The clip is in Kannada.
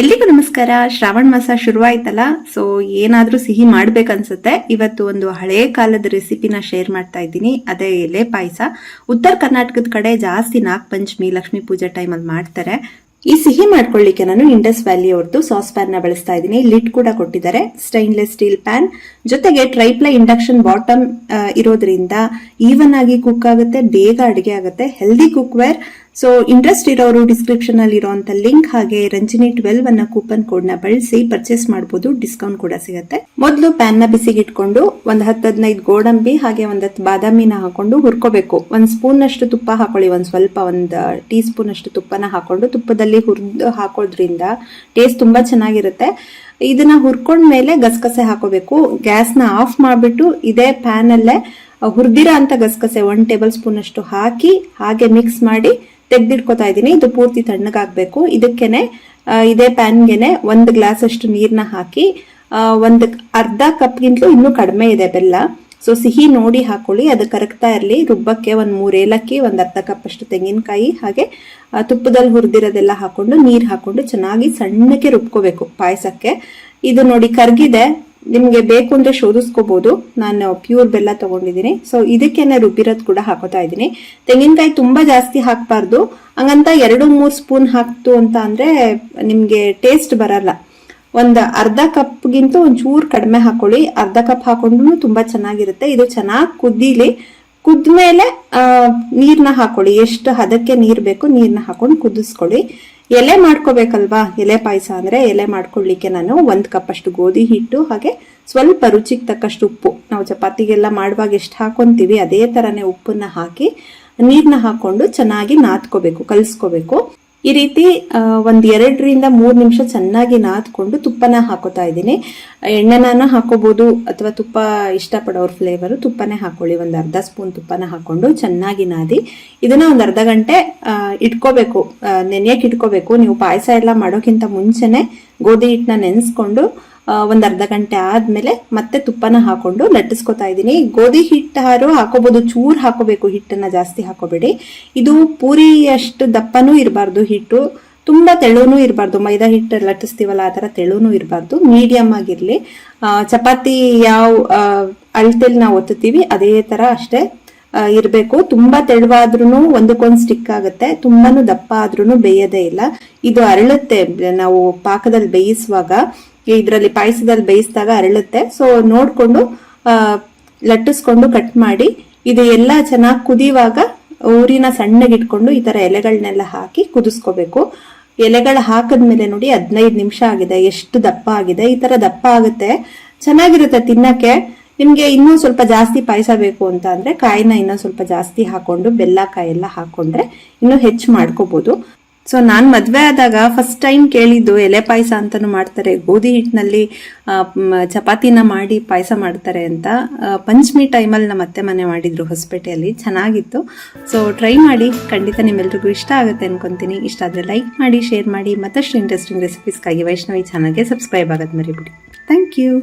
ಎಲ್ರಿಗೂ ನಮಸ್ಕಾರ. ಶ್ರಾವಣ ಮಾಸ ಶುರುವಾಯ್ತಲ್ಲ ಸೊ ಏನಾದ್ರೂ ಸಿಹಿ ಮಾಡ್ಬೇಕನ್ಸುತ್ತೆ. ಇವತ್ತು ಒಂದು ಹಳೆ ಕಾಲದ ರೆಸಿಪಿನ ಶೇರ್ ಮಾಡ್ತಾ ಇದ್ದೀನಿ. ಅದೇ ಎಲೆ ಪಾಯಸ. ಉತ್ತರ ಕರ್ನಾಟಕದ ಕಡೆ ಜಾಸ್ತಿ ನಾಗಪಂಚಮಿ, ಲಕ್ಷ್ಮೀ ಪೂಜೆ ಟೈಮಲ್ಲಿ ಮಾಡ್ತಾರೆ. ಈ ಸಿಹಿ ಮಾಡ್ಕೊಳ್ಳಿಕ್ಕೆ ನಾನು ಇಂಡಸ್ ವ್ಯಾಲಿ ಅವ್ರದ್ದು ಸಾಸ್ ಪ್ಯಾನ್ನ ಬಳಸ್ತಾ ಇದ್ದೀನಿ. ಲಿಡ್ ಕೂಡ ಕೊಟ್ಟಿದ್ದಾರೆ. Stainless steel pan. ಜೊತೆಗೆ ಟ್ರೈಪ್ಲೈ ಇಂಡಕ್ಷನ್ ಬಾಟಮ್ ಇರೋದ್ರಿಂದ ಈವನ್ ಆಗಿ ಕುಕ್ ಆಗುತ್ತೆ, ಬೇಗ ಅಡಿಗೆ ಆಗುತ್ತೆ. Healthy cookware so interest ಇರೋರು ಡಿಸ್ಕ್ರಿಪ್ಷನ್ ಅಲ್ಲಿ ಇರುವಂತ ಲಿಂಕ್ ಹಾಗೆ ರಂಜಿನಿ ಟ್ವೆಲ್ವ್ ಅನ್ನ ಕೂಪನ್ ಕೋಡ್ನ ಬಳಸಿ ಪರ್ಚೇಸ್ ಮಾಡಬಹುದು ಡಿಸ್ಕೌಂಟ್ ಕೂಡ ಸಿಗುತ್ತೆ. ಮೊದಲು ಪ್ಯಾನ್ನ ಬಿಸಿಗೆ ಇಟ್ಕೊಂಡು ಒಂದ್ ಹತ್ತು ಹದಿನೈದು ಗೋಡಂಬಿ ಹಾಗೆ ಒಂದ್ ಹತ್ತು ಬಾದಾಮಿನ ಹಾಕೊಂಡು ಹುರ್ಕೋಬೇಕು. ಒಂದ್ ಸ್ಪೂನ್ ಅಷ್ಟು ತುಪ್ಪ ಹಾಕೊಳ್ಳಿ, ಒಂದ್ ಸ್ವಲ್ಪ ಒಂದ್ ಟೀ ಸ್ಪೂನ್ ಅಷ್ಟು ತುಪ್ಪನ ಹಾಕೊಂಡು ತುಪ್ಪದಲ್ಲಿ ಹುರಿದು ಹಾಕೋದ್ರಿಂದ ಟೇಸ್ಟ್ ತುಂಬಾ ಚೆನ್ನಾಗಿರುತ್ತೆ. ಇದನ್ನ ಹುರ್ಕೊಂಡ್ಮೇಲೆ ಗಸಗಸೆ ಹಾಕೋಬೇಕು. ಗ್ಯಾಸ್ನ ಆಫ್ ಮಾಡಿಬಿಟ್ಟು ಇದೇ ಪ್ಯಾನ್ ಅಲ್ಲೇ ಹುರಿದಿರೋ ಅಂತ ಗಸಗಸೆ ಒನ್ ಟೇಬಲ್ ಸ್ಪೂನ್ ಅಷ್ಟು ಹಾಕಿ ಹಾಗೆ ಮಿಕ್ಸ್ ಮಾಡಿ ತೆಗ್ದಿಟ್ಕೋತಾ ಇದ್ದೀನಿ. ಇದು ಪೂರ್ತಿ ತಣ್ಣಗಾಗಬೇಕು. ಇದಕ್ಕೇನೆ ಇದೇ ಪ್ಯಾನ್ಗೆನೆ ಒಂದು ಗ್ಲಾಸ್ ಅಷ್ಟು ನೀರನ್ನ ಹಾಕಿ ಒಂದು ಅರ್ಧ ಕಪ್ಗಿಂತಲೂ ಇನ್ನೂ ಕಡಿಮೆ ಇದೆ ಬೆಲ್ಲ. ಸೊ ಸಿಹಿ ನೋಡಿ ಹಾಕೊಳ್ಳಿ. ಅದು ಕರಗ್ತಾ ಇರಲಿ. ರುಬ್ಬಕ್ಕೆ ಒಂದು ಮೂರು ಏಲಕ್ಕಿ, ಒಂದು ಅರ್ಧ ಕಪ್ ಅಷ್ಟು ತೆಂಗಿನಕಾಯಿ, ಹಾಗೆ ತುಪ್ಪದಲ್ಲಿ ಹುರಿದಿರೋದೆಲ್ಲ ಹಾಕೊಂಡು ನೀರು ಹಾಕೊಂಡು ಚೆನ್ನಾಗಿ ಸಣ್ಣಕ್ಕೆ ರುಬ್ಕೋಬೇಕು ಪಾಯಸಕ್ಕೆ. ಇದು ನೋಡಿ ಕರ್ಗಿದೆ. ನಿಮ್ಗೆ ಬೇಕು ಅಂದರೆ ಶೋಧಿಸ್ಕೋಬೋದು. ನಾನು ಪ್ಯೂರ್ ಬೆಲ್ಲ ತಗೊಂಡಿದ್ದೀನಿ. ಸೊ ಇದಕ್ಕೇನೆ ರುಬ್ಬಿರೋದು ಕೂಡ ಹಾಕೋತಾ ಇದ್ದೀನಿ. ತೆಂಗಿನಕಾಯಿ ತುಂಬಾ ಜಾಸ್ತಿ ಹಾಕಬಾರ್ದು. ಹಂಗಂತ ಎರಡು ಮೂರು ಸ್ಪೂನ್ ಹಾಕ್ತು ಅಂತ ಅಂದರೆ ನಿಮಗೆ ಟೇಸ್ಟ್ ಬರಲ್ಲ. ಒಂದು ಅರ್ಧ ಕಪ್ಗಿಂತ ಒಂಚೂರು ಕಡಿಮೆ ಹಾಕೊಳ್ಳಿ. ಅರ್ಧ ಕಪ್ ಹಾಕೊಂಡ್ರು ತುಂಬಾ ಚೆನ್ನಾಗಿರುತ್ತೆ. ಇದು ಚೆನ್ನಾಗಿ ಕುದ್ದೀಲಿ. ಕುದ್ಮೇಲೆ ಆ, ನೀರ್ನ ಹಾಕೊಳ್ಳಿ. ಎಷ್ಟು ಹದಕ್ಕೆ ನೀರು ಬೇಕು ನೀರನ್ನ ಹಾಕೊಂಡು ಕುದಿಸ್ಕೊಳ್ಳಿ. ಎಲೆ ಮಾಡ್ಕೋಬೇಕಲ್ವಾ? ಎಲೆ ಪಾಯಸ ಅಂದ್ರೆ ಎಲೆ ಮಾಡ್ಕೊಳ್ಳಿಕ್ಕೆ ನಾನು ಒಂದು ಕಪ್ ಅಷ್ಟು ಗೋಧಿ ಹಿಟ್ಟು, ಹಾಗೆ ಸ್ವಲ್ಪ ರುಚಿಗೆ ತಕ್ಕಷ್ಟು ಉಪ್ಪು. ನಾವು ಚಪಾತಿಗೆಲ್ಲ ಮಾಡುವಾಗ ಎಷ್ಟು ಹಾಕೊಂತೀವಿ, ಅದೇ ಥರನೇ ಉಪ್ಪನ್ನ ಹಾಕಿ, ನೀರ್ನ ಹಾಕೊಂಡು ಚೆನ್ನಾಗಿ ನಾದ್ಕೋಬೇಕು, ಕಲಿಸ್ಕೋಬೇಕು. ಈ ರೀತಿ ಒಂದು ಎರಡರಿಂದ ಮೂರು ನಿಮಿಷ ಚೆನ್ನಾಗಿ ನಾದ್ಕೊಂಡು ತುಪ್ಪನ ಹಾಕೋತಾ ಇದ್ದೀನಿ. ಎಣ್ಣೆನ ಹಾಕೋಬಹುದು ಅಥವಾ ತುಪ್ಪ ಇಷ್ಟಪಡೋರ್ ಫ್ಲೇವರ್ ತುಪ್ಪನೇ ಹಾಕೊಳ್ಳಿ. ಒಂದು ಅರ್ಧ ಸ್ಪೂನ್ ತುಪ್ಪನ ಹಾಕೊಂಡು ಚೆನ್ನಾಗಿ ನಾದಿ. ಇದನ್ನ ಒಂದು ಅರ್ಧ ಗಂಟೆ ಇಟ್ಕೋಬೇಕು. ನೆನೆಯಕ್ಕೆ ಇಟ್ಕೋಬೇಕು. ನೀವು ಪಾಯಸ ಎಲ್ಲ ಮಾಡೋಕ್ಕಿಂತ ಮುಂಚೆನೆ ಗೋಧಿ ಹಿಟ್ಟನ್ನ ನೆನೆಸ್ಕೊಂಡು ಒಂದು ಅರ್ಧ ಗಂಟೆ ಆದಮೇಲೆ ಮತ್ತೆ ತುಪ್ಪನ ಹಾಕೊಂಡು ಲಟ್ಟಿಸ್ಕೊತಾ ಇದ್ದೀನಿ. ಗೋಧಿ ಹಿಟ್ಟಾರು ಹಾಕೋಬಹುದು ಚೂರು ಹಾಕೋಬೇಕು, ಹಿಟ್ಟನ್ನ ಜಾಸ್ತಿ ಹಾಕೋಬೇಡಿ. ಇದು ಪೂರಿಯಷ್ಟು ದಪ್ಪನೂ ಇರಬಾರ್ದು ಹಿಟ್ಟು. ತುಂಬ ತೆಳುನೂ ಇರಬಾರ್ದು. ಮೈದಾ ಹಿಟ್ಟು ಲಟ್ಟಿಸ್ತೀವಲ್ಲ, ಆ ಥರ ತೆಳುನೂ ಇರಬಾರ್ದು. ಮೀಡಿಯಂ ಆಗಿರಲಿ. ಚಪಾತಿ ಯಾವ ಅಳತೆಲಿ ನಾವು ಒತ್ತುತ್ತೀವಿ, ಅದೇ ಥರ ಅಷ್ಟೇ. ಇರಬೇಕು. ತುಂಬಾ ತೆಳುವಾದ್ರೂ ಒಂದಕ್ಕೊಂದು ಸ್ಟಿಕ್ ಆಗುತ್ತೆ. ತುಂಬಾನು ದಪ್ಪ ಆದ್ರೂ ಬೇಯದೇ ಇಲ್ಲ. ಇದು ಅರಳುತ್ತೆ. ನಾವು ಪಾಕದಲ್ಲಿ ಬೇಯಿಸುವಾಗ, ಇದರಲ್ಲಿ ಪಾಯಸದಲ್ಲಿ ಬೇಯಿಸಿದಾಗ ಅರಳುತ್ತೆ. ಸೊ ನೋಡ್ಕೊಂಡು ಲಟ್ಟಿಸ್ಕೊಂಡು ಕಟ್ ಮಾಡಿ, ಇದು ಎಲ್ಲ ಚೆನ್ನಾಗಿ ಕುದಿಯುವಾಗ ಊರಿನ ಸಣ್ಣಗೆ ಇಟ್ಕೊಂಡು ಈ ತರ ಎಲೆಗಳನ್ನೆಲ್ಲ ಹಾಕಿ ಕುದಿಸ್ಕೋಬೇಕು. ಎಲೆಗಳು ಹಾಕಿದ್ಮೇಲೆ ನೋಡಿ ಹದಿನೈದು ನಿಮಿಷ ಆಗಿದೆ. ಎಷ್ಟು ದಪ್ಪ ಆಗಿದೆ. ಈ ತರ ದಪ್ಪ ಆಗುತ್ತೆ. ಚೆನ್ನಾಗಿರುತ್ತೆ ತಿನ್ನಕ್ಕೆ. ನಿಮ್ಗೆ ಇನ್ನೂ ಸ್ವಲ್ಪ ಜಾಸ್ತಿ ಪಾಯಸ ಬೇಕು ಅಂತ ಅಂದ್ರೆ ಕಾಯಿನ ಇನ್ನೂ ಸ್ವಲ್ಪ ಜಾಸ್ತಿ ಹಾಕೊಂಡು, ಬೆಲ್ಲ ಕಾಯಿ ಎಲ್ಲ ಹಾಕೊಂಡ್ರೆ ಇನ್ನೂ ಹೆಚ್ಚು ಮಾಡ್ಕೋಬಹುದು ಸೊ ನಾನು ಮದುವೆ ಆದಾಗ ಫಸ್ಟ್ ಟೈಮ್ ಕೇಳಿದ್ದು ಎಲೆ ಪಾಯಸ ಅಂತಲೂ ಮಾಡ್ತಾರೆ. ಗೋಧಿ ಹಿಟ್ಟಿನಲ್ಲಿ ಚಪಾತಿನ ಮಾಡಿ ಪಾಯಸ ಮಾಡ್ತಾರೆ ಅಂತ. ಪಂಚಮಿ ಟೈಮಲ್ಲಿ ನಮ್ಮ ಅತ್ತೆ ಮನೆ ಮಾಡಿದ್ರು ಹೊಸಪೇಟೆಯಲ್ಲಿ. ಚೆನ್ನಾಗಿತ್ತು. ಸೊ ಟ್ರೈ ಮಾಡಿ. ಖಂಡಿತ ನಿಮ್ಮೆಲ್ರಿಗೂ ಇಷ್ಟ ಆಗುತ್ತೆ ಅನ್ಕೊಂತೀನಿ. ಇಷ್ಟ ಆದ್ರೆ ಲೈಕ್ ಮಾಡಿ ಶೇರ್ ಮಾಡಿ. ಮತ್ತಷ್ಟು ಇಂಟ್ರೆಸ್ಟಿಂಗ್ ರೆಸಿಪೀಸ್ಗಾಗಿ ವೈಷ್ಣವಿ ಚಾನಲ್ಗೆ ಸಬ್ಸ್ಕ್ರೈಬ್ ಆಗೋದು ಮರಿಬಿಡಿ. Thank you